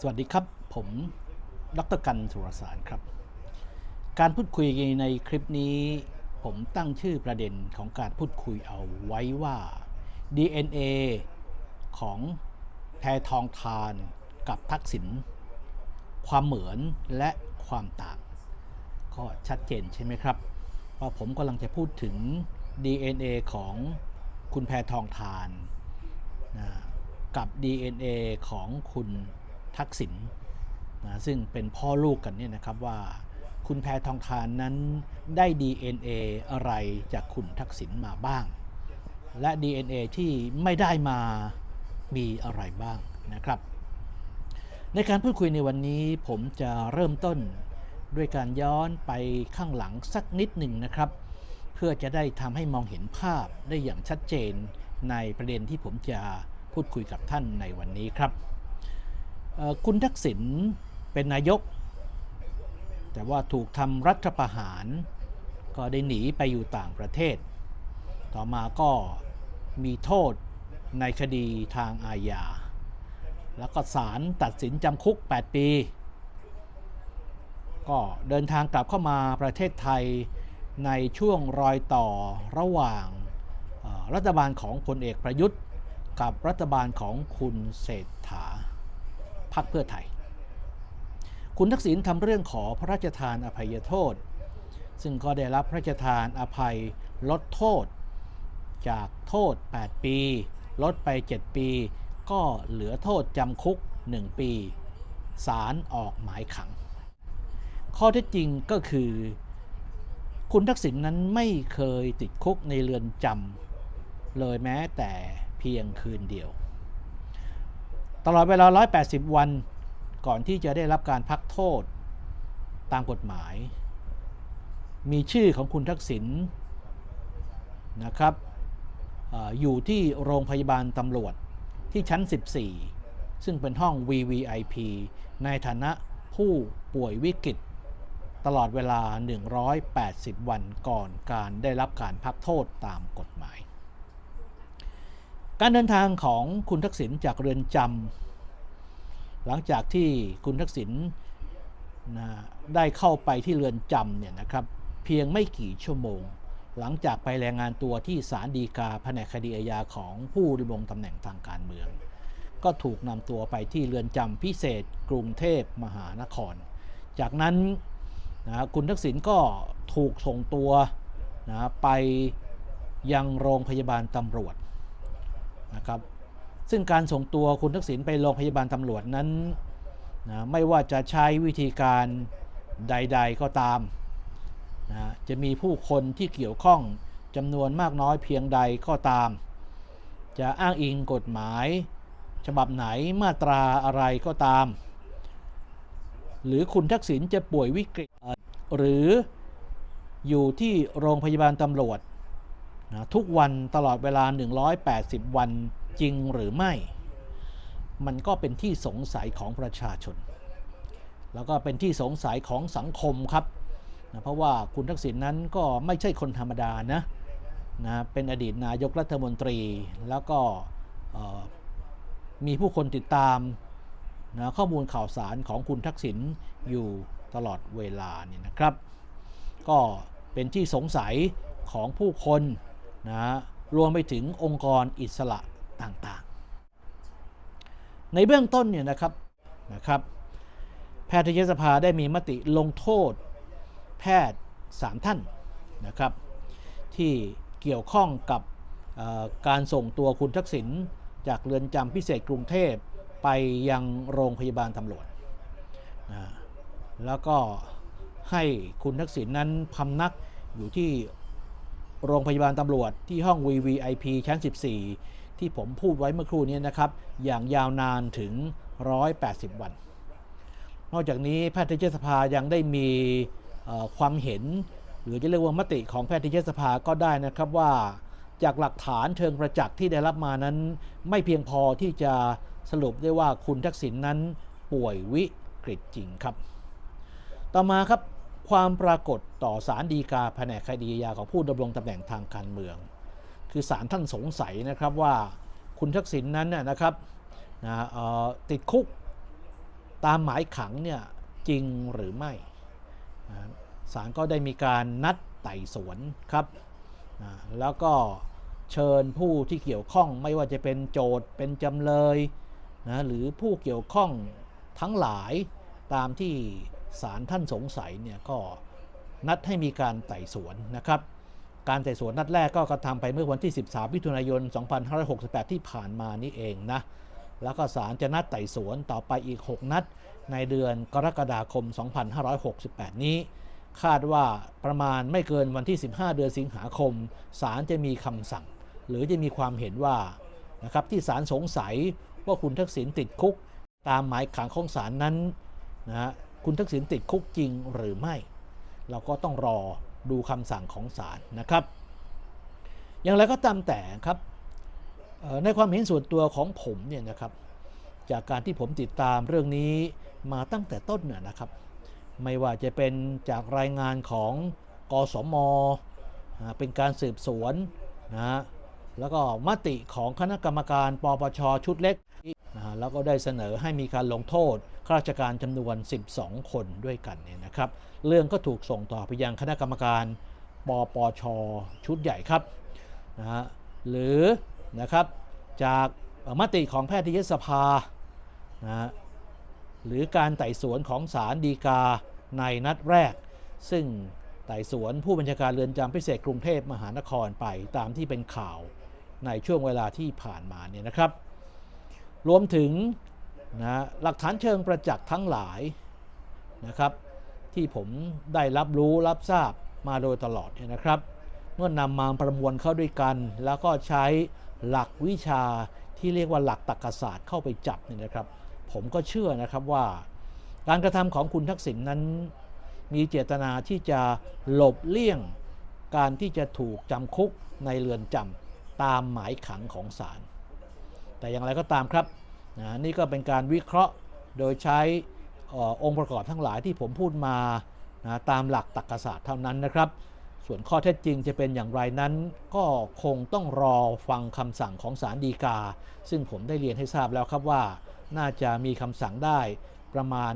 สวัสดีครับ ผมดรกันสุรสารครับ การพูดคุยในคลิปนี้ ผมตั้งชื่อประเด็นของการพูดคุยเอาไว้ว่า DNA ของแพทองทานกับทักษิณความเหมือนและความต่าง ก็ชัดเจนใช่ไหมครับ ว่าผมกำลังจะพูดถึง DNA ของคุณแพทองทานนะกับ DNA ของคุณ ทักษิณนะซึ่งเป็นพ่อลูกกันเนี่ยนะครับว่าคุณแพทองทานนั้นได้ DNA อะไรจากคุณทักษิณมาบ้าง และ DNA ที่ไม่ได้มามีอะไรบ้างนะครับ ในการพูดคุยในวันนี้ผมจะเริ่มต้นด้วยการย้อนไปข้างหลังสักนิดหนึ่งนะครับ เพื่อจะได้ทำให้มองเห็นภาพได้อย่างชัดเจนในประเด็นที่ผมจะพูดคุยกับท่านในวันนี้ครับ คุณทักษิณเป็นนายก แต่ว่าถูกทำรัฐประหาร ก็ได้หนีไปอยู่ต่างประเทศ ต่อมาก็มีโทษในคดีทางอาญา แล้วก็ศาลตัดสินจำคุก 8 ปี ก็เดินทางกลับเข้ามาประเทศไทยในช่วงรอยต่อระหว่างรัฐบาลของพลเอกประยุทธ์ กับรัฐบาลของคุณเศรษฐา พรรคเพื่อไทย คุณทักษิณทำเรื่องขอพระราชทานอภัยโทษ ซึ่งก็ได้รับพระราชทานอภัยลดโทษ จากโทษ 8 ปี ลดไป 7 ปี ก็เหลือโทษจำคุก 1 ปีศาลออกหมายขัง ข้อเท็จจริงก็คือ คุณทักษิณนนั้นไม่เคยติดคุกในเรือนจำเลยแม้แต่เพียงคืนเดียว ตลอดเวลา 180 วันก่อนที่จะได้รับการพักโทษตามกฎหมาย มีชื่อของคุณทักษิณนะครับออยู่ที่โรงพยาบาลตำรวจที่ชั้น 14 ซึ่งเป็นห้อง VVIP ในฐานะผู้ป่วยวิกฤตตลอดเวลา 180 วันก่อนการได้รับการพักโทษตามกฎหมาย การเดินทางของคุณทักษิณจากเรือนจำหลังจากที่คุณทักษิณนะได้เข้าไปที่เรือนจำเนี่ยนะครับเพียงไม่กี่ชั่วโมง หลังจากไปรายงานตัวที่ศาลฎีกาแผนกคดีอาญาของผู้ดำรงตำแหน่งทางการเมือง ก็ถูกนำตัวไปที่เรือนจำพิเศษกรุงเทพมหานคร จากนั้นนะคุณทักษิณก็ถูกส่งตัวนะไปยังโรงพยาบาลตำรวจ นะครับ ซึ่งการส่งตัวคุณทักษิณไปโรงพยาบาลตำรวจนั้นนะไม่ว่าจะใช้วิธีการใด ๆก็ตามนะจะมีผู้คนที่เกี่ยวข้องจำนวนมากน้อยเพียงใดก็ตาม จะอ้างอิงกฎหมาย ฉบับไหนมาตราอะไรก็ตาม หรือคุณทักษิณจะป่วยวิกฤต หรืออยู่ที่โรงพยาบาลตำรวจ นะทุกวันตลอดเวลา 180 วันจริงหรือไม่ มันก็เป็นที่สงสัยของประชาชน แล้วก็เป็นที่สงสัยของสังคมครับนะเพราะว่าคุณทักษิณนั้นก็ไม่ใช่คนธรรมดานะนะเป็นอดีตนายกรัฐมนตรีแล้วก็มีผู้คนติดตามนะข้อมูลข่าวสารของคุณทักษิณอยู่ตลอดเวลานี่นะครับ ก็เป็นที่สงสัยของผู้คน นะรวมไปถึงองค์กรอิสระต่างๆ ในเบื้องต้นเนี่ยนะครับนะครับ แพทยสภาได้มีมติลงโทษแพทย์ 3 ท่านนะครับ ที่เกี่ยวข้องกับการส่งตัวคุณทักษิณจากเรือนจำพิเศษกรุงเทพไปยังโรงพยาบาลตำรวจนะแล้วก็ให้คุณทักษิณนั้นพำนักอยู่ที่ โรงพยาบาลตำรวจที่ห้อง VVIP ชั้น 14 ที่ผมพูดไว้เมื่อครู่นี้นะครับ อย่างยาวนานถึง 180 วัน นอกจากนี้แพทยสภายังได้มีความเห็น หรือจะเรียกว่ามติของแพทยสภาก็ได้นะครับว่าจากหลักฐานเชิงประจักษ์ที่ได้รับมานั้น ไม่เพียงพอที่จะสรุปได้ว่าคุณทักษิณนนั้นป่วยวิกฤตจริงครับ ต่อมาครับ ความปรากฏต่อสารดีกาแผนกคดีอาของผู้ดำรงตำแหน่งทางการเมือง คือสารท่านสงสัยนะครับว่าคุณทักษิณนนั้นน่ะนะครับนะออติดคุกตามหมายขังเนี่ยจริงหรือไม่นะศาลก็ได้มีการนัดไต่สวนครับนะแล้วก็เชิญผู้ที่เกี่ยวข้องไม่ว่าจะเป็นโจทย์เป็นจำเลยนะหรือผู้เกี่ยวข้องทั้งหลายตามที่ ศาลท่านสงสัยเนี่ยก็นัดให้มีการไต่สวนนะครับ การไต่สวนนัดแรกก็กระทำไปเมื่อวันที่ 13มิถุนายน 2568 ที่ผ่านมานี่เองนะแล้วก็ศาลจะนัดไต่สวนต่อไปอีก 6 นัด ในเดือนกรกฎาคม 2568 นี้ คาดว่าประมาณไม่เกินวันที่ 15 เดือนสิงหาคมศาลจะมีคำสั่ง หรือจะมีความเห็นว่านะครับที่ศาลสงสัยว่าคุณทักษิณติดคุก ตามหมายขังของศาลนั้นนะฮะ คุณทักษิณติดคุกจริงหรือไม่ เราก็ต้องรอดูคำสั่งของศาลนะครับ อย่างไรก็ตามแต่ครับในความเห็นส่วนตัวของผมเนี่ยนะครับ จากการที่ผมติดตามเรื่องนี้มาตั้งแต่ต้นนะนะครับ ไม่ว่าจะเป็นจากรายงานของกสมเป็นการสืบสวนนะฮะแล้วก็มติของคณะกรรมการปปชชุดเล็ก แล้วก็ได้เสนอให้มีการลงโทษข้าราชการจำนวน 12 คนด้วยกันเนี่ยนะครับ เรื่องก็ถูกส่งต่อไปยังคณะกรรมการปปชชุดใหญ่ครับนะฮะหรือนะครับจากมติของแพทยสภานะหรือการไต่สวนของศาลฎีกาในนัดแรก ซึ่งไต่สวนผู้บัญชาการเรือนจำพิเศษกรุงเทพมหานครไปตามที่เป็นข่าวในช่วงเวลาที่ผ่านมาเนี่ยนะครับ รวมถึงนะหลักฐานเชิงประจักษ์ทั้งหลายนะครับ ที่ผมได้รับรู้รับทราบมาโดยตลอดเนี่ยนะครับ เมื่อนำมาประมวลเข้าด้วยกัน แล้วก็ใช้หลักวิชาที่เรียกว่าหลักตรรกศาสตร์เข้าไปจับเนี่ยนะครับ ผมก็เชื่อนะครับว่า การกระทำของคุณทักษิณนนั้น มีเจตนาที่จะหลบเลี่ยงการที่จะถูกจำคุกในเรือนจำตามหมายขังของศาล แต่อย่างไรก็ตามครับนะนี่ก็เป็นการวิเคราะห์โดยใช้อองค์ประกอบทั้งหลายที่ผมพูดมานะตามหลักตรรกศาสตร์เท่านั้นนะครับ ส่วนข้อเท็จจริงจะเป็นอย่างไรนั้น ก็คงต้องรอฟังคำสั่งของศาลฎีกา ซึ่งผมได้เรียนให้ทราบแล้วครับว่า น่าจะมีคำสั่งได้ประมาณ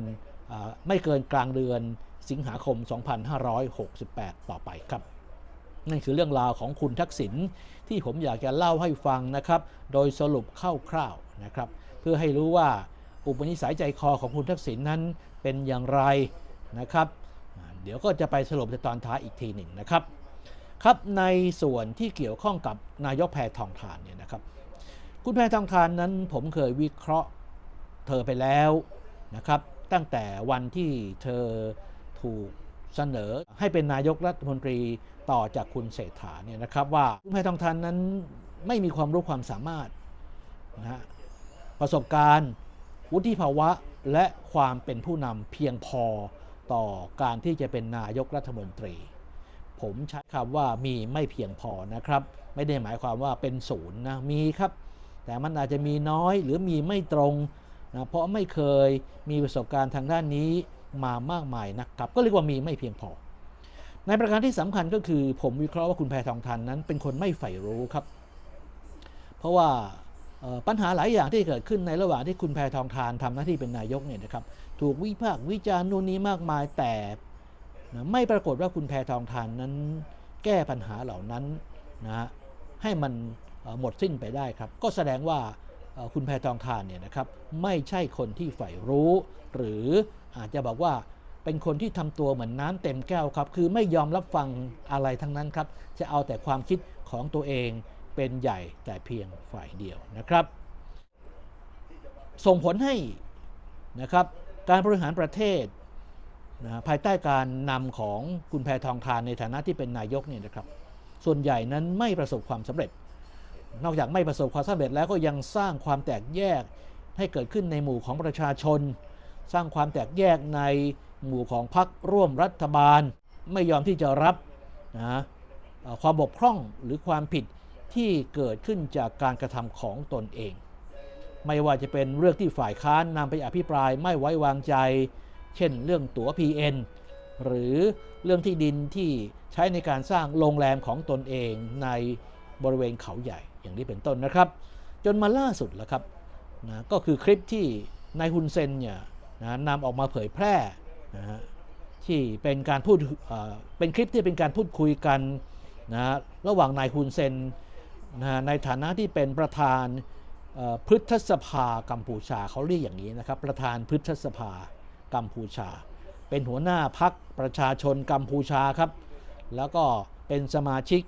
ไม่เกินกลางเดือนสิงหาคม 2568 ต่อไปครับ นั่นคือเรื่องราวของคุณทักษิณที่ผมอยากจะเล่าให้ฟังนะครับ โดยสรุปคร่าวๆนะครับ เพื่อให้รู้ว่าอุปนิสัยใจคอของคุณทักษิณนั้นเป็นอย่างไรนะครับ เดี๋ยวก็จะไปสรุปในตอนท้ายอีกทีหนึ่งนะครับ ครับในส่วนที่เกี่ยวข้องกับนายกแพทองทานเนี่ยนะครับ คุณแพทองทานนั้นผมเคยวิเคราะห์เธอไปแล้วนะครับ ตั้งแต่วันที่เธอถูก เสนอให้เป็นนายกรัฐมนตรีต่อจากคุณเศรษฐาเนี่ยนะครับว่าคุณแพทองทานนั้นไม่มีความรู้ความสามารถนะฮะประสบการณ์ วุฒิภาวะและความเป็นผู้นำเพียงพอต่อการที่จะเป็นนายกรัฐมนตรี ผมใช้คำว่ามีไม่เพียงพอนะครับ ไม่ได้หมายความว่าเป็นศูนย์นะมีครับ แต่มันอาจจะมีน้อยหรือมีไม่ตรงนะเพราะไม่เคยมีประสบการณ์ทางด้านนี้ มามากมายนะครับ ก็เรียกว่ามีไม่เพียงพอ ในประการที่สำคัญก็คือผมวิเคราะห์ว่าคุณแพทองทานนั้น เป็นคนไม่ใฝ่รู้ครับ เพราะว่าปัญหาหลายอย่างที่เกิดขึ้นในระหว่างที่คุณแพทองทานทำหน้าที่เป็นนายกเนี่ยนะครับ ถูกวิพากษ์วิจารณ์นู่นนี้มากมายแต่ไม่ปรากฏว่าคุณแพทองทานนั้น แก้ปัญหาเหล่านั้นนะฮะให้มันหมดสิ้นไปได้ครับ ก็แสดงว่าคุณแพทองทานเนี่ยนะครับไม่ใช่คนที่ใฝ่รู้ หรือ อาจจะบอกว่าเป็นคนที่ทำตัวเหมือนน้ำเต็มแก้วครับ คือไม่ยอมรับฟังอะไรทั้งนั้นครับ จะเอาแต่ความคิดของตัวเองเป็นใหญ่แต่เพียงฝ่ายเดียวนะครับ ส่งผลให้นะครับการบริหารประเทศนะภายใต้การนำของคุณแพทองทานในฐานะที่เป็นนายกเนี่ยนะครับ ส่วนใหญ่นั้นไม่ประสบความสำเร็จ นอกจากไม่ประสบความสำเร็จแล้วก็ยังสร้างความแตกแยกให้เกิดขึ้นในหมู่ของประชาชน สร้างความแตกแยกในหมู่ของพรรคร่วมรัฐบาล ไม่ยอมที่จะรับนะความบกพร่องหรือความผิดที่เกิดขึ้นจากการกระทำของตนเอง ไม่ว่าจะเป็นเรื่องที่ฝ่ายค้านนำไปอภิปรายไม่ไว้วางใจ เช่น เรื่องตั๋ว PN หรือเรื่องที่ดินที่ใช้ในการสร้างโรงแรมของตนเองในบริเวณเขาใหญ่อย่างนี้เป็นต้นนะครับ จนมาล่าสุดแล้วครับนะก็คือคลิปที่นายฮุนเซนเนี่ย นะนำออกมาเผยแพร่นะฮะที่เป็นการพูดเป็นคลิปที่เป็นการพูดคุยกันนะระหว่างนายฮุนเซนนะในฐานะที่เป็นประธานพฤษสภากัมพูชาเขาเรียกอย่างนี้นะครับ ประธานพฤษสภากัมพูชา เป็นหัวหน้าพักประชาชนกัมพูชาครับ แล้วก็เป็นสมาชิก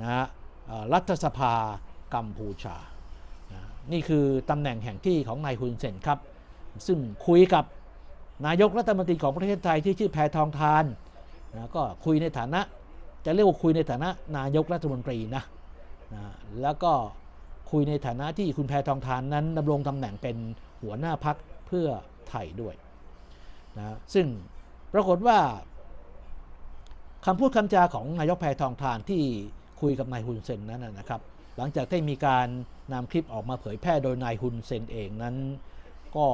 นะฮะรัฐสภากัมพูชานะนี่คือตำแหน่งแห่งที่ของนายฮุนเซนครับ ซึ่งคุยกับ นายกรัฐมนตรีของประเทศไทยที่ชื่อแพทองทานนะก็คุยในฐานะจะเรียกว่าคุยในฐานะนายกรัฐมนตรีนะนะแล้วก็คุยในฐานะที่คุณแพทองทานนั้นดำรงตำแหน่งเป็นหัวหน้าพักเพื่อไทยด้วยนะซึ่งปรากฏว่าคำพูดคำจาของนายกแพทองทานที่คุยกับนายฮุนเซนนั้นนะครับ หลังจากที่มีการนำคลิปออกมาเผยแพร่โดยนายฮุนเซนเองนั้น ก็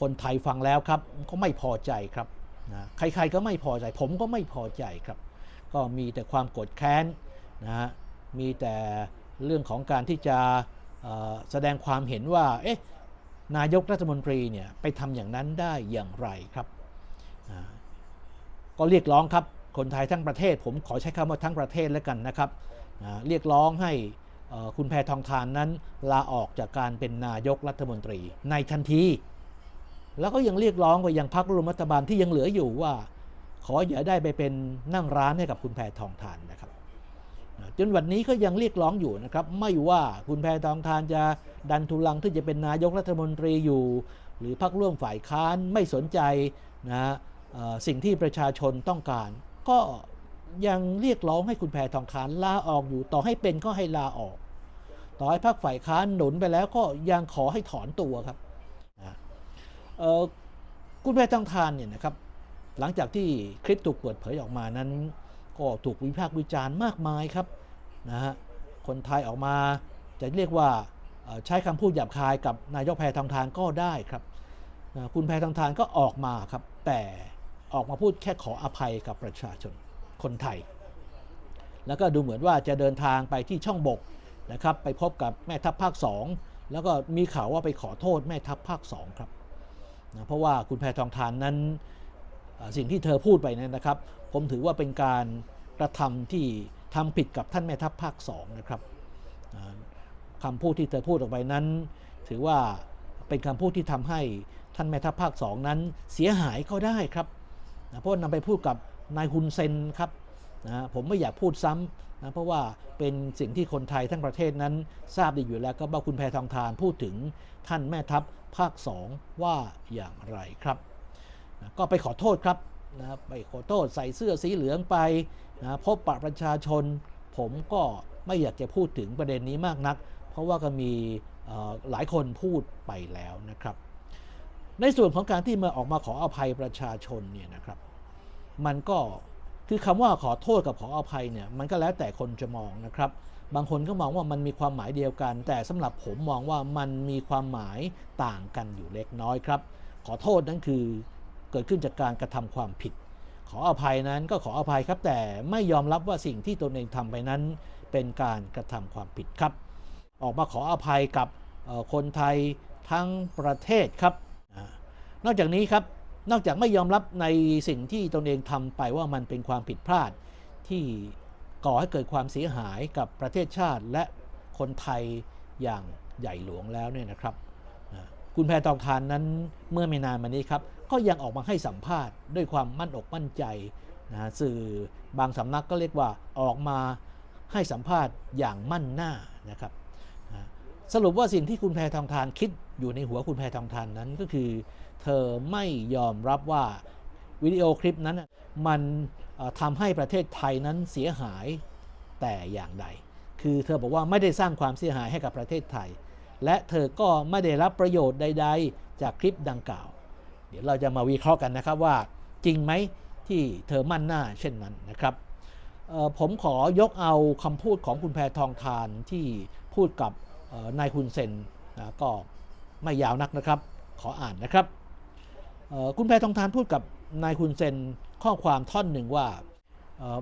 คนไทยฟังแล้วครับก็ไม่พอใจครับนะใครๆก็ไม่พอใจ ผมก็ไม่พอใจครับ ก็มีแต่ความโกรธแค้นนะฮะมีแต่เรื่องของการที่จะแสดงความเห็นว่าเอ๊ะนายกรัฐมนตรีเนี่ยไปทำอย่างนั้นได้อย่างไรครับก็เรียกร้องครับคนไทยทั้งประเทศ ผมขอใช้คำว่าทั้งประเทศแล้วกันนะครับเรียกร้องให้คุณแพทองทานนั้นลาออกจากการเป็นนายกรัฐมนตรีในทันที แล้วก็ยังเรียกร้องไปยังพรรคร่วมรัฐบาลที่ยังเหลืออยู่ว่า ขออย่าได้ไปเป็นนั่งร้านให้กับคุณแพทองทานนะครับจนวันนี้ก็ยังเรียกร้องอยู่นะครับ ไม่ว่าคุณแพทองทานจะดันทุลังที่จะเป็นนายกรัฐมนตรีอยู่ หรือพรรคร่วมฝ่ายค้านไม่สนใจนะสิ่งที่ประชาชนต้องการ ก็ยังเรียกร้องให้คุณแพทองทานลาออกอยู่ ต่อให้เป็นก็ให้ลาออก ต่อให้พรรคฝ่ายค้านหนุนไปแล้วก็ยังขอให้ถอนตัวครับ คุณแพทองทานเนี่ยนะครับหลังจากที่คลิปถูกเปิดเผยออกมานั้น ก็ถูกวิพากษ์วิจารณ์มากมายครับนะฮะคนไทยออกมาจะเรียกว่าใช้คำพูดหยาบคายกับนายกแพทองทานก็ได้ครับนะคุณแพทองทานก็ออกมาครับ แต่ออกมาพูดแค่ขออภัยกับประชาชนคนไทย แล้วก็ดูเหมือนว่าจะเดินทางไปที่ช่องบกนะครับ ไปพบกับแม่ทัพภาคสองแล้วก็มีข่าวว่าไปขอโทษแม่ทัพภาคสองครับ นะเพราะว่าคุณแพทองทานนั้นสิ่งที่เธอพูดไปนั้นนะครับ ผมถือว่าเป็นการกระทำที่ทำผิดกับท่านแม่ทัพภาคสองนะครับอ่าคำพูดที่เธอพูดออกไปนั้น ถือว่าเป็นคำพูดที่ทำให้ท่านแม่ทัพภาคสองนั้นเสียหายก็ได้ครับนะเพราะนำไปพูดกับนายฮุนเซนครับนะผมไม่อยากพูดซ้ำนะเพราะว่าเป็นสิ่งที่คนไทยทั้งประเทศนั้นทราบดีอยู่แล้วก็ว่าคุณแพทองทานพูดถึงท่านแม่ทัพ ภาคสองว่าอย่างไรครับนะก็ไปขอโทษครับนะไปขอโทษใส่เสื้อสีเหลืองไปนะพบปะประชาชน ผมก็ไม่อยากจะพูดถึงประเด็นนี้มากนัก เพราะว่าก็มีหลายคนพูดไปแล้วนะครับ ในส่วนของการที่มาออกมาขออภัยประชาชนเนี่ยนะครับ มันก็ คือคำว่าขอโทษกับขออภัยเนี่ยมันก็แล้วแต่คนจะมองนะครับ บางคนก็มองว่ามันมีความหมายเดียวกัน แต่สำหรับผมมองว่ามันมีความหมายต่างกันอยู่เล็กน้อยครับ ขอโทษนั้นคือเกิดขึ้นจากการกระทำความผิด ขออภัยนั้นก็ขออภัยครับ แต่ไม่ยอมรับว่าสิ่งที่ตนเองทำไปนั้น เป็นการกระทำความผิดครับ ออกมาขออภัยกับคนไทยทั้งประเทศครับ นอกจากนี้ครับ นอกจากไม่ยอมรับในสิ่งที่ตนเองทำไปว่ามันเป็นความผิดพลาดที่ก่อให้เกิดความเสียหายกับประเทศชาติและคนไทยอย่างใหญ่หลวงแล้วเนี่ยนะครับคุณแพทองทานนั้นเมื่อไม่นานมานี้ครับ ก็ยังออกมาให้สัมภาษณ์ด้วยความมั่นอกมั่นใจนะสื่อบางสำนักก็เรียกว่าออกมาให้สัมภาษณ์อย่างมั่นหน้านะครับ สรุปว่าสิ่งที่คุณแพทองทานคิด อยู่ในหัวคุณแพทองทานนั้นก็คือ เธอไม่ยอมรับว่าวิดีโอคลิปนั้นมันทำให้ประเทศไทยนั้นเสียหายแต่อย่างใด คือเธอบอกว่าไม่ได้สร้างความเสียหายให้กับประเทศไทย และเธอก็ไม่ได้รับประโยชน์ใด ๆ จากคลิปดังกล่าว เดี๋ยวเราจะมาวิเคราะห์กันนะครับว่าจริงไหมที่เธอมั่นหน้าเช่นนั้นนะครับผมขอยกเอาคำพูดของคุณแพทองทานที่พูดกับนายฮุนเซนนะก็ ไม่ยาวนักนะครับ ขออ่านนะครับคุณแพทองทานพูดกับนายฮุนเซนข้อความท่อนหนึ่งว่า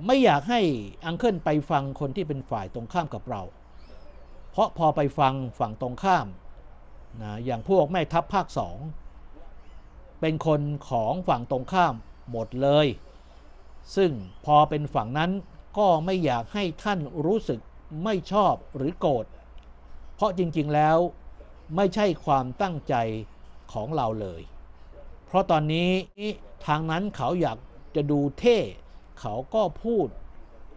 ไม่อยากให้อังเคิลไปฟังคนที่เป็นฝ่ายตรงข้ามกับเรา เพราะพอไปฟังฝั่งตรงข้ามนะอย่างพวกแม่ทัพภาคสองเป็นคนของฝั่งตรงข้ามหมดเลย ซึ่งพอเป็นฝั่งนั้นก็ไม่อยากให้ท่านรู้สึกไม่ชอบหรือโกรธเพราะจริงๆแล้ว ไม่ใช่ความตั้งใจของเราเลย เพราะตอนนี้ทางนั้นเขาอยากจะดูเท่ เขาก็พูด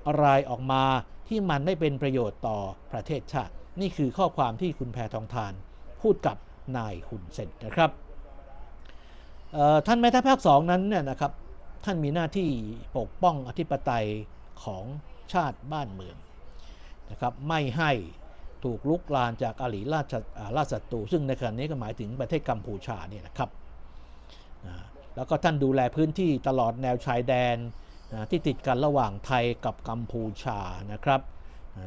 อะไรออกมาที่มันไม่เป็นประโยชน์ต่อประเทศชาติ นี่คือข้อความที่คุณแพทองทาน พูดกับนายหุ่นเซนนะครับท่านแม่ทัพภาคสองนั้นเนี่ยนะครับท่านมีหน้าที่ปกป้องอธิปไตยของชาติบ้านเมืองนะครับไม่ให้ ถูกลุกลานจากอาหลีราชราชศัตรูซึ่งในขณะนี้ก็หมายถึงประเทศกัมพูชาเนี่ยนะครับแล้วก็ท่านดูแลพื้นที่ตลอดแนวชายแดนที่ติดกันระหว่างไทยกับกัมพูชานะครับ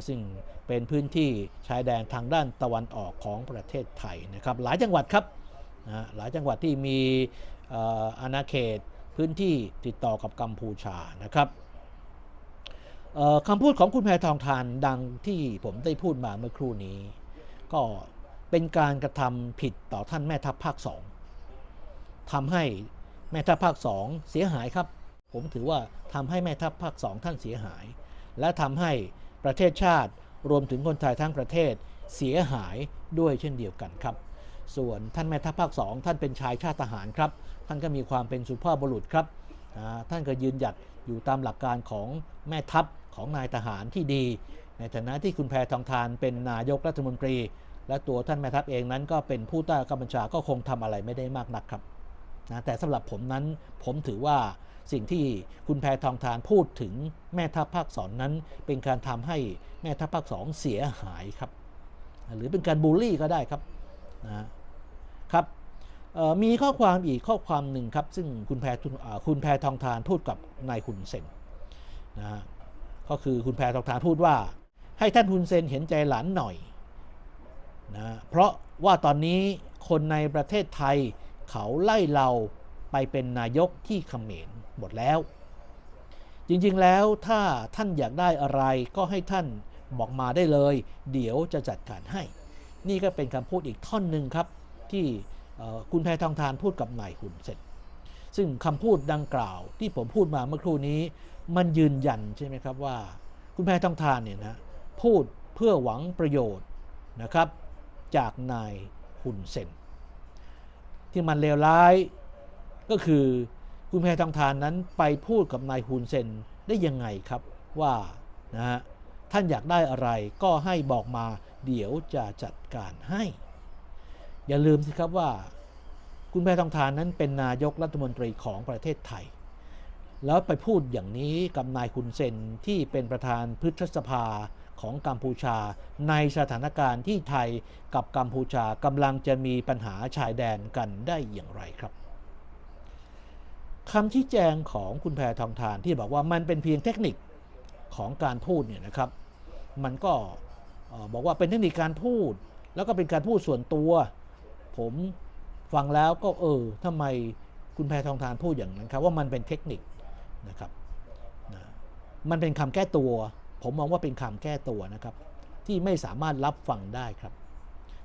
ซึ่งเป็นพื้นที่ชายแดนทางด้านตะวันออกของประเทศไทยนะครับ หลายจังหวัดครับหลายจังหวัดที่มีอาณาเขตพื้นที่ติดต่อกับกัมพูชานะครับ คำพูดของคุณแพทองทานดังที่ผมได้พูดมาเมื่อครู่นี้ ก็เป็นการกระทำผิดต่อท่านแม่ทัพภาคสองทำให้แม่ทัพภาคสองเสียหายครับ ผมถือว่าทำให้แม่ทัพภาคสองท่านเสียหาย และทำให้ประเทศชาติรวมถึงคนไทยทั้งประเทศเสียหายด้วยเช่นเดียวกันครับ ส่วนท่านแม่ทัพภาคสองท่านเป็นชายชาติทหารครับ ท่านก็มีความเป็นสุภาพบุรุษครับ ท่านก็ยืนหยัดอยู่ตามหลักการของแม่ทัพของนายทหารที่ดี ในฐานะที่คุณแพทองทานเป็นนายกรัฐมนตรี และตัวท่านแม่ทัพเองนั้นก็เป็นผู้ใต้กำบัญชาก็คงทำอะไรไม่ได้มากนักครับนะแต่สำหรับผมนั้นผมถือว่าสิ่งที่คุณแพทองทานพูดถึงแม่ทัพภาคสอนนั้น เป็นการทำให้แม่ทัพภาคสองเสียหายครับ หรือเป็นการบูลลี่ก็ได้ครับนะครับ มีข้อความอีกข้อความหนึ่งครับ ซึ่งคุณแพรทุนอ่าคุณแพทองทานพูดกับนายหุนเซนนะฮะก็คือคุณแพทองทานพูดว่า ให้ท่านหุนเซนเห็นใจหลานหน่อยนะเพราะว่าตอนนี้คนในประเทศไทยเขาไล่เราไปเป็นนายกที่เขมรหมดแล้ว จริงๆแล้วถ้าท่านอยากได้อะไรก็ให้ท่านบอกมาได้เลย เดี๋ยวจะจัดการให้ นี่ก็เป็นคำพูดอีกท่อนหนึ่งครับที่ คุณแพทองทานพูดกับนายหุ่นเสร็จ ซึ่งคำพูดดังกล่าวที่ผมพูดมาเมื่อครู่นี้มันยืนยันใช่ไหมครับว่า คุณแพทองทานเนี่ยนะพูดเพื่อหวังประโยชน์นะครับจากนายหุ่นเซนที่มันเลวร้ายก็คือคุณแพทองทานนั้นไปพูดกับนายหุ่นเซนได้ยังไงครับว่านะฮะท่านอยากได้อะไรก็ให้บอกมาเดี๋ยวจะจัดการให้ อย่าลืมสิครับว่า คุณแพทองทานนั้นเป็นนายกรัฐมนตรีของประเทศไทย แล้วไปพูดอย่างนี้กับนายคุณเซนที่เป็นประธานพฤษภาของกัมพูชา ในสถานการณ์ที่ไทยกับกัมพูชากำลังจะมีปัญหาชายแดนกันได้อย่างไรครับคำชี้แจงของคุณแพทองทานที่บอกว่ามันเป็นเพียงเทคนิคของการพูดเนี่ยนะครับ มันก็บอกว่าเป็นเทคนิคการพูด แล้วก็เป็นการพูดส่วนตัว ผมฟังแล้วก็เออทำไมคุณแพทองทานพูดอย่างนั้นครับว่ามันเป็นเทคนิคนะครับนะมันเป็นคำแก้ตัว ผมมองว่าเป็นคำแก้ตัวนะครับ ที่ไม่สามารถรับฟังได้ครับ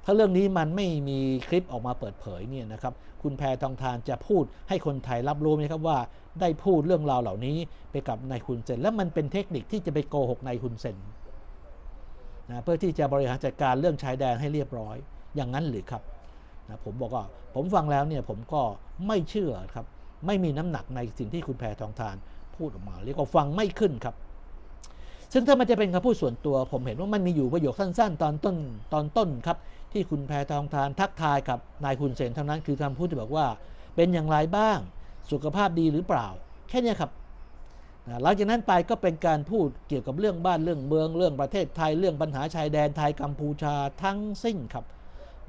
ถ้าเรื่องนี้มันไม่มีคลิปออกมาเปิดเผยเนี่ยนะครับ คุณแพทองทานจะพูดให้คนไทยรับรู้ไหมครับว่าได้พูดเรื่องราวเหล่านี้ไปกับนายคุณเซนและมันเป็นเทคนิคที่จะไปโกหกนายคุณเซนนะเพื่อที่จะบริหารจัดการเรื่องชายแดนให้เรียบร้อย อย่างนั้นหรือครับ นะผมบอกว่าผมฟังแล้วเนี่ยผมก็ไม่เชื่อครับ ไม่มีน้ำหนักในสิ่งที่คุณแพทองทานพูดออกมา เรียกว่าฟังไม่ขึ้นครับ ซึ่งถ้ามันจะเป็นคำพูดส่วนตัว ผมเห็นว่ามันมีอยู่ประโยคสั้น ๆ ตอนต้นตอนต้นครับ ที่คุณแพทองทานทักทายกับนายคุณเซนเท่านั้นคือคำพูดที่บอกว่า เป็นอย่างไรบ้างสุขภาพดีหรือเปล่า แค่นี้ครับหลังจากนั้นไปก็เป็นการพูดเกี่ยวกับเรื่องบ้านเรื่องเมืองเรื่องประเทศไทยเรื่องปัญหาชายแดนไทยกัมพูชาทั้งสิ้นครับ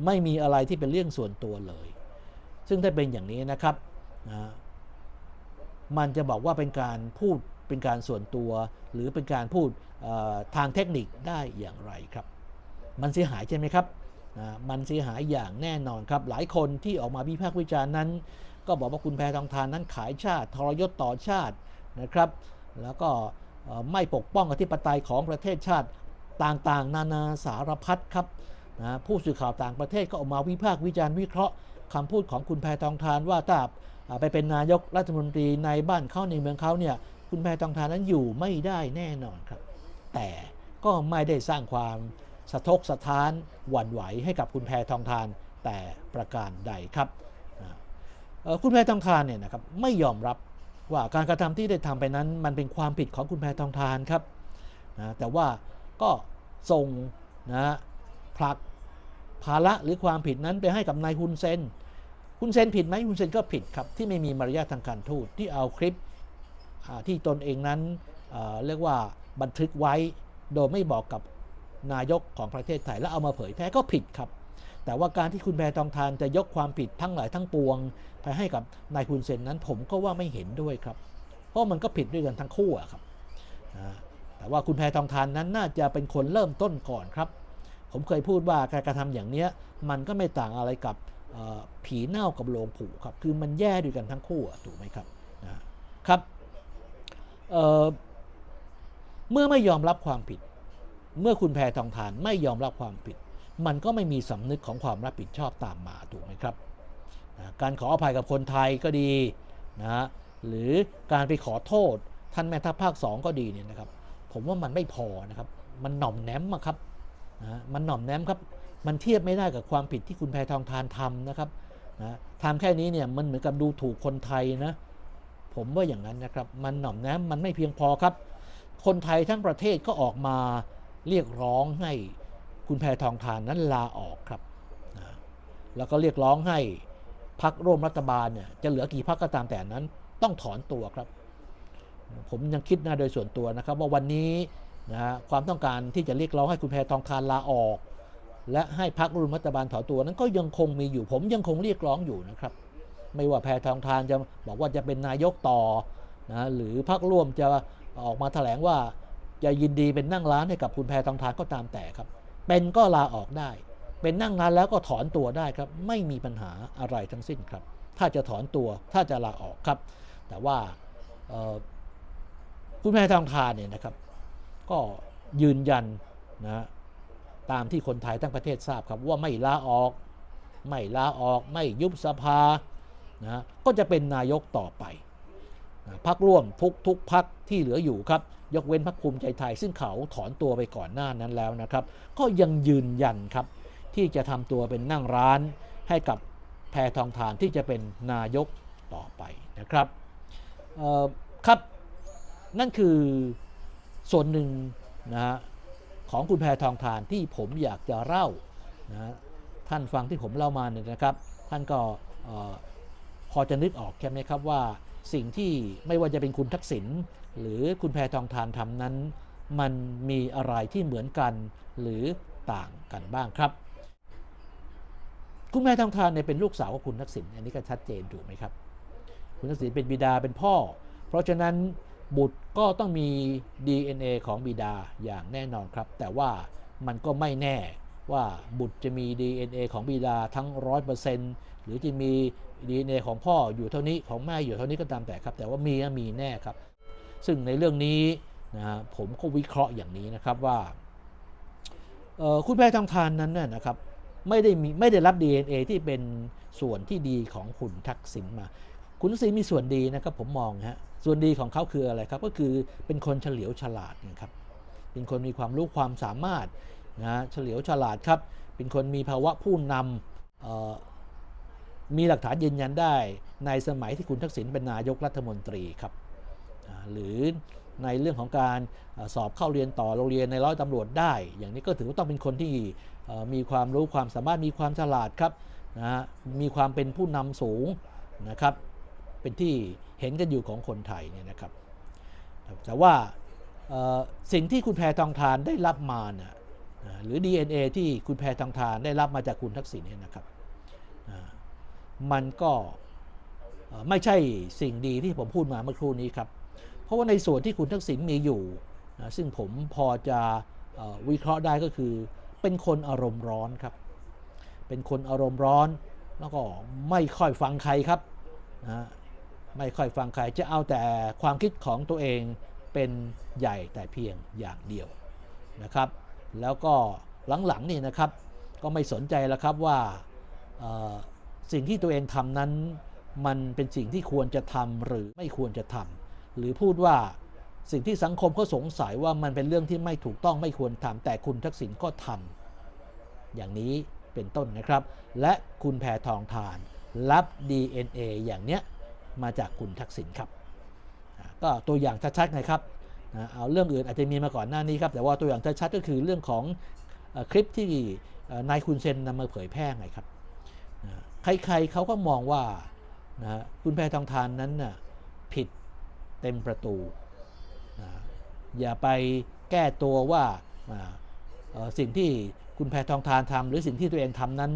ไม่มีอะไรที่เป็นเรื่องส่วนตัวเลย ซึ่งถ้าเป็นอย่างนี้นะครับนะมันจะบอกว่าเป็นการพูดเป็นการส่วนตัว หรือเป็นการพูดทางเทคนิคได้อย่างไรครับ มันเสียหายใช่ไหมครับนะมันเสียหายอย่างแน่นอนครับ หลายคนที่ออกมาวิพากษ์วิจารณ์นั้น ก็บอกว่าคุณแพทองทานนั้นขายชาติ ทรยศต่อชาตินะครับ แล้วก็ไม่ปกป้องอธิปไตยของประเทศชาติต่างๆ นานาสารพัดครับ นะผู้สื่อข่าวต่างประเทศก็ออกมาวิพากษ์วิจารณ์วิเคราะห์คำพูดของคุณแพทองทานว่าถ้าไปเป็นนายกรัฐมนตรีในบ้านเขาในเมืองเขาเนี่ยคุณแพทองทานนั้นอยู่ไม่ได้แน่นอนครับ แต่ก็ไม่ได้สร้างความสะทกสะท้านหวั่นไหวให้กับคุณแพทองทานแต่ประการใดครับคุณแพทองทานเนี่ยนะครับไม่ยอมรับว่าการกระทำที่ได้ทำไปนั้น มันเป็นความผิดของคุณแพทองทานครับนะแต่ว่าก็ส่งนะ ผลักภาระหรือความผิดนั้นไปให้กับนายฮุนเซนฮุนเซนผิดไหมฮุนเซนก็ผิดครับ ที่ไม่มีมารยาททางการทูตที่เอาคลิปที่ตนเองนั้นเเรียกว่าบันทึกไว้โดยไม่บอกกับนายกของประเทศไทยแล้วเอามาเผยแพร่ก็ผิดครับ แต่ว่าการที่คุณแพรทองทานจะยกความผิดทั้งหลายทั้งปวง ไปให้กับนายคุณเซนนั้นผมก็ว่าไม่เห็นด้วยครับ เพราะมันก็ผิดด้วยกันทั้งคู่อะครับแต่ว่าคุณแพรทองทานนั้นน่าจะเป็นคนเริ่มต้นก่อนครับ ผมเคยพูดว่าการกระทำอย่างเนี้ยมันก็ไม่ต่างอะไรกับผีเน่ากับโลงผูครับ คือมันแย่ด้วยกันทั้งคู่อะถูกไหมครับนะครับเเมื่อไม่ยอมรับความผิด เมื่อคุณแพทองทานไม่ยอมรับความผิด มันก็ไม่มีสำนึกของความรับผิดชอบตามมาถูกไหมครับนะการขออภัยกับคนไทยก็ดีนะฮะหรือการไปขอโทษท่านแม่ทัพภาคสองก็ดีเนี่ยนะครับ ผมว่ามันไม่พอนะครับ มันหน่อมแนมอะครับ นะมันหน่อมแนมครับ มันเทียบไม่ได้กับความผิดที่คุณแพทองทานทำนะครับนะทำแค่นี้เนี่ยมันเหมือนกับดูถูกคนไทยนะ ผมว่าอย่างนั้นนะครับ มันหน่อมแนมมันไม่เพียงพอครับ คนไทยทั้งประเทศก็ออกมาเรียกร้องให้คุณแพทองทานนั้นลาออกครับนะแล้วก็เรียกร้องให้พักร่วมรัฐบาลเนี่ยจะเหลือกี่พักก็ตามแต่นั้น ต้องถอนตัวครับ ผมยังคิดนะโดยส่วนตัวนะครับ ว่าวันนี้ นะฮะความต้องการที่จะเรียกร้องให้คุณแพทองทานลาออก และให้พักร่วมรัฐบาลถอนตัวนั้นก็ยังคงมีอยู่ผมยังคงเรียกร้องอยู่นะครับ ไม่ว่าแพทองทานจะบอกว่าจะเป็นนายกต่อนะหรือพักร่วมจะออกมาแถลงว่าจะยินดีเป็นนั่งร้านให้กับคุณแพทองทานก็ตามแต่ครับ เป็นก็ลาออกได้ เป็นนั่งร้านแล้วก็ถอนตัวได้ครับ ไม่มีปัญหาอะไรทั้งสิ้นครับ ถ้าจะถอนตัวถ้าจะลาออกครับ แต่ว่าคุณแพทองทานเนี่ยนะครับ ก็ยืนยันนะตามที่คนไทยทั้งประเทศทราบครับว่าไม่ลาออก ไม่ลาออกไม่ยุบสภานะก็จะเป็นนายกต่อไปนะพักร่วมทุกทุกพักที่เหลืออยู่ครับ ยกเว้นพักภูมิใจไทย ซึ่งเขาถอนตัวไปก่อนหน้านั้นแล้วนะครับ ก็ยังยืนยันครับที่จะทำตัวเป็นนั่งร้านให้กับแพทองทานที่จะเป็นนายกต่อไปนะครับครับนั่นคือ ส่วนหนึ่งนะฮะของคุณแพทองทานที่ผมอยากจะเล่านะฮะท่านฟังที่ผมเล่ามาเนี่ยนะครับ ท่านก็พอจะนึกออกใช่ไหมครับว่าสิ่งที่ไม่ว่าจะเป็นคุณทักษิณหรือคุณแพทองทานทำนั้น มันมีอะไรที่เหมือนกันหรือต่างกันบ้างครับ คุณแพทองทานเนี่ยเป็นลูกสาวของคุณทักษิณอันนี้ก็ชัดเจนถูกไหมครับ คุณทักษิณเป็นบิดาเป็นพ่อ เพราะฉะนั้น บุตรก็ต้องมี DNA ของบิดาอย่างแน่นอนครับ แต่ว่ามันก็ไม่แน่ว่าบุตรจะมี DNA ของบิดาทั้ง 100%หรือจะมี DNA ของพ่ออยู่เท่านี้ของแม่อยู่เท่านี้ก็ตามแต่ครับ แต่ว่ามีมีแน่ครับ ซึ่งในเรื่องนี้นะผมก็วิเคราะห์อย่างนี้นะครับว่าคุณแพทย์ทองทานนั้นน่ะนะครับไม่ได้มีไม่ได้รับ DNA ที่เป็นส่วนที่ดีของคุณทักษิณมา คุณทักษิณมีส่วนดีนะครับผมมองฮะส่วนดีของเขาคืออะไรครับ ก็คือเป็นคนเฉลียวฉลาดนะครับเป็นคนมีความรู้ความสามารถนะเฉลียวฉลาดครับ เป็นคนมีภาวะผู้นำมีหลักฐานยืนยันได้ ในสมัยที่คุณทักษิณเป็นนายกรัฐมนตรีครับหรือในเรื่องของการอสอบเข้าเรียนต่อโรงเรียนในร้อยตำรวจได้ อย่างนี้ก็ถือว่าต้องเป็นคนที่มีความรู้ความสามารถมีความฉลาดครับนะฮะมีความเป็นผู้นำสูงนะครับ เป็นที่เห็นกันอยู่ของคนไทยเนี่ยนะครับ แต่ว่าสิ่งที่คุณแพทองทานได้รับมาเนี่ยหรือ DNA ที่คุณแพทองทานได้รับมาจากคุณทักษิณเนี่ยนะครับมันก็ไม่ใช่สิ่งดีที่ผมพูดมาเมื่อครู่นี้ครับ เพราะว่าในส่วนที่คุณทักษิณมีอยู่นะซึ่งผมพอจะวิเคราะห์ได้ก็คือ เป็นคนอารมณ์ร้อนครับ เป็นคนอารมณ์ร้อน แล้วก็ไม่ค่อยฟังใครครับนะ ไม่ค่อยฟังใครจะเอาแต่ความคิดของตัวเองเป็นใหญ่แต่เพียงอย่างเดียวนะครับ แล้วก็หลังๆนี่นะครับ ก็ไม่สนใจแล้วครับว่าสิ่งที่ตัวเองทำนั้น มันเป็นสิ่งที่ควรจะทำหรือไม่ควรจะทำหรือพูดว่าสิ่งที่สังคมเขาสงสัยว่ามันเป็นเรื่องที่ไม่ถูกต้องไม่ควรทำแต่คุณทักษิณก็ทำอย่างนี้เป็นต้นนะครับ และคุณแพทองทานรับ DNA อย่างเนี้ย มาจากคุณทักษิณครับก็ตัวอย่างชัดๆไงครับเอาเรื่องอื่นอาจจะมีมาก่อนหน้านี้ครับแต่ว่าตัวอย่างชัดๆก็คือเรื่องของอคลิปที่นายคุณเซนนำมาเผยแพร่ไงครับใครๆเขาก็มองว่านะคุณแพทองทานนั้นนะผิดเต็มประตูนะอย่าไปแก้ตัวว่าสิ่งที่คุณแพทองทานทำหรือสิ่งที่ตัวเองทำนั้น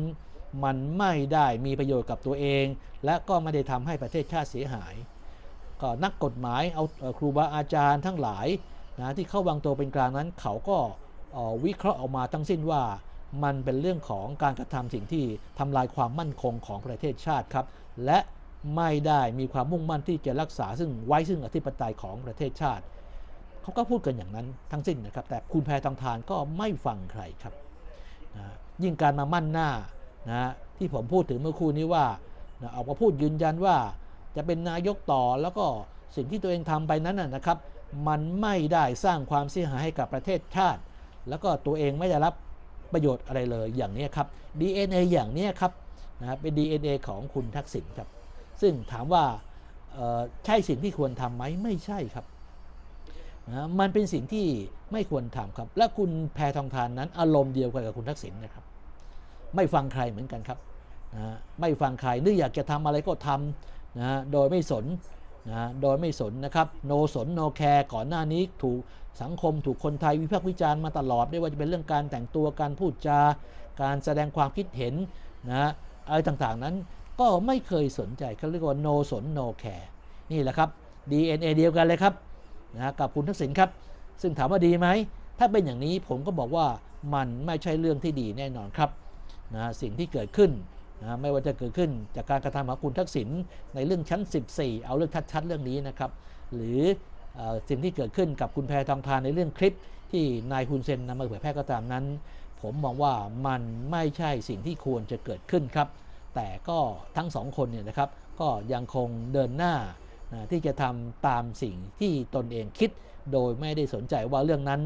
มันไม่ได้มีประโยชน์กับตัวเอง และก็ไม่ได้ทำให้ประเทศชาติเสียหาย ก็นักกฎหมายเอาครูบาอาจารย์ทั้งหลายนะที่เข้าวางตัวเป็นกลางนั้น เขาก็วิเคราะห์ออกมาทั้งสิ้นว่ามันเป็นเรื่องของการกระทำสิ่งที่ทำลายความมั่นคงของประเทศชาติครับ และไม่ได้มีความมุ่งมั่นที่จะรักษาซึ่งไว้ซึ่งอธิปไตยของประเทศชาติ เขาก็พูดกันอย่างนั้นทั้งสิ้นนะครับ แต่คุณแพทองทานก็ไม่ฟังใครครับนะยิ่งการมามั่นหน้า นะที่ผมพูดถึงเมื่อคู่นี้ว่านะออกมาพูดยืนยันว่าจะเป็นนายกต่อแล้วก็สิ่งที่ตัวเองทำไปนั้นนะครับ มันไม่ได้สร้างความเสียหายให้กับประเทศชาติ แล้วก็ตัวเองไม่ได้รับประโยชน์อะไรเลยอย่างนี้ครับ DNA อย่างนี้ครับนะเป็น DNA ของคุณทักษิณครับ ซึ่งถามว่าใช่สิ่งที่ควรทำไหมไม่ใช่ครับนะมันเป็นสิ่งที่ไม่ควรทำครับ และคุณแพทองทานนั้นอารมณ์เดียวกันกับคุณทักษิณนะครับ ไม่ฟังใครเหมือนกันครับนะไม่ฟังใครนึกออยากจะทำอะไรก็ทำนะโดยไม่สนนะโดยไม่สนนะครับโนสนโนแคร์ก่อนหน้านี้ถูกสังคมถูกคนไทยวิพากษ์วิจารณ์มาตลอดไม่ว่าจะเป็นเรื่องการแต่งตัวการพูดจาการแสดงความคิดเห็นนะอะไรต่างๆนั้นก็ไม่เคยสนใจเขาเรียกว่าโนสนโนแคร์นี่แหละครับ DNA เดียวกันเลยครับนะกับคุณทักษิณครับ ซึ่งถามว่าดีไหม ถ้าเป็นอย่างนี้ผมก็บอกว่ามันไม่ใช่เรื่องที่ดีแน่นอนครับ นะสิ่งที่เกิดขึ้นนะไม่ว่าจะเกิดขึ้นจากการกระทำของคุณทักษิณในเรื่องชั้น 14 เอาเรื่องชัดๆเรื่องนี้นะครับหรืออสิ่งที่เกิดขึ้นกับคุณแพทองทานในเรื่องคลิปที่นายฮุนเซนนำมาเผยแพร่ก็ตามนั้น ผมมองว่ามันไม่ใช่สิ่งที่ควรจะเกิดขึ้นครับ แต่ก็ทั้งสองคนเนี่ยนะครับก็ยังคงเดินหน้านะที่จะทำตามสิ่งที่ตนเองคิด โดยไม่ได้สนใจว่าเรื่องนั้น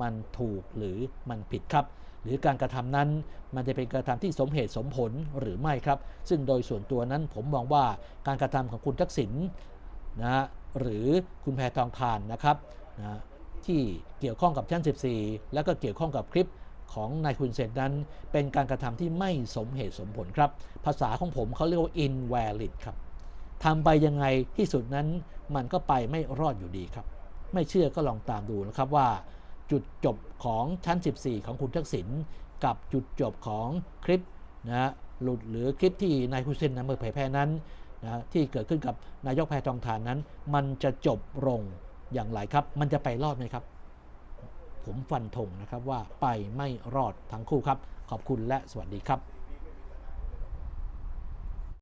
มันถูกหรือมันผิดครับ หรือการกระทำนั้น มันจะเป็นการกระทำที่สมเหตุสมผลหรือไม่ครับ ซึ่งโดยส่วนตัวนั้นผมมองว่าการกระทำของคุณทักษิณนะฮะหรือคุณแพทองทานนะครับนะที่เกี่ยวข้องกับชั้น 14 แล้วก็เกี่ยวข้องกับคลิปของนายคุณเซนนั้น เป็นการกระทำที่ไม่สมเหตุสมผลครับ ภาษาของผมเขาเรียกว่า invalid ครับทำไปยังไงที่สุดนั้นมันก็ไปไม่รอดอยู่ดีครับ ไม่เชื่อก็ลองตามดูนะครับว่า จุดจบของชั้น 14 ของคุณทักษิณกับจุดจบของคลิปนะฮะหลุดหรือคลิปที่นายฮุเซนนำมาเผยแพร่นั้นนะที่เกิดขึ้นกับนายกแพทองทานนั้น มันจะจบลงอย่างไรครับ มันจะไปรอดไหมครับ ผมฟันธงนะครับว่าไปไม่รอดทั้งคู่ครับ ขอบคุณและสวัสดีครับ